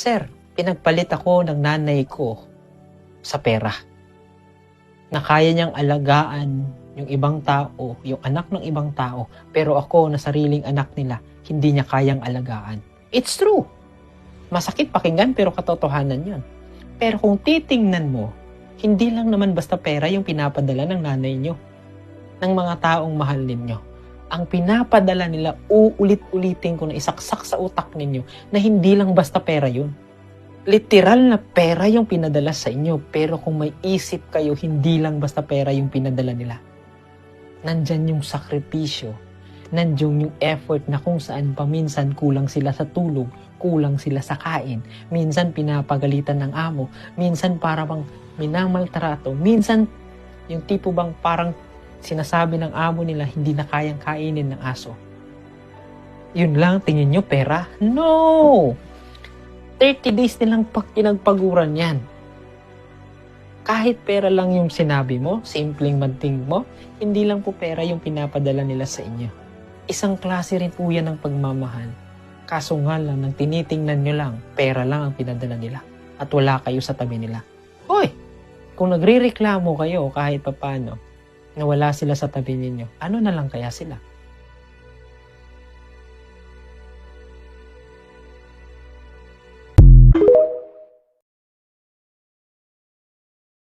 Sir, pinagpalit ako ng nanay ko sa pera. Na kaya niyang alagaan yung ibang tao, yung anak ng ibang tao, pero ako na sariling anak nila, hindi niya kayang alagaan. It's true. Masakit pakinggan pero katotohanan yun. Pero kung titingnan mo, hindi lang naman basta pera yung pinapadala ng nanay nyo, ng mga taong mahal ninyo. Ang pinapadala nila, uulit-ulitin ko na isaksak sa utak ninyo na hindi lang basta pera yun. Literal na pera yung pinadala sa inyo, pero kung may isip kayo, hindi lang basta pera yung pinadala nila. Nandyan yung sakripisyo, nandyan yung effort na kung saan paminsan kulang sila sa tulog, kulang sila sa kain, minsan pinapagalitan ng amo, minsan para bang minamaltrato, minsan yung tipo bang parang sinasabi ng amo nila hindi na kayang kainin ng aso. Yun lang, tingin nyo pera? No! 30 days nilang pag pinagpaguran yan. Kahit pera lang yung sinabi mo, simpleng manting mo, hindi lang po pera yung pinapadala nila sa inyo. Isang klase rin po yan ng pagmamahal. Kaso nga lang, nang tinitingnan nyo lang, pera lang ang pinadala nila. At wala kayo sa tabi nila. Hoy! Kung nagre-reklamo kayo kahit papano, na wala sila sa tabi ninyo, ano na lang kaya sila?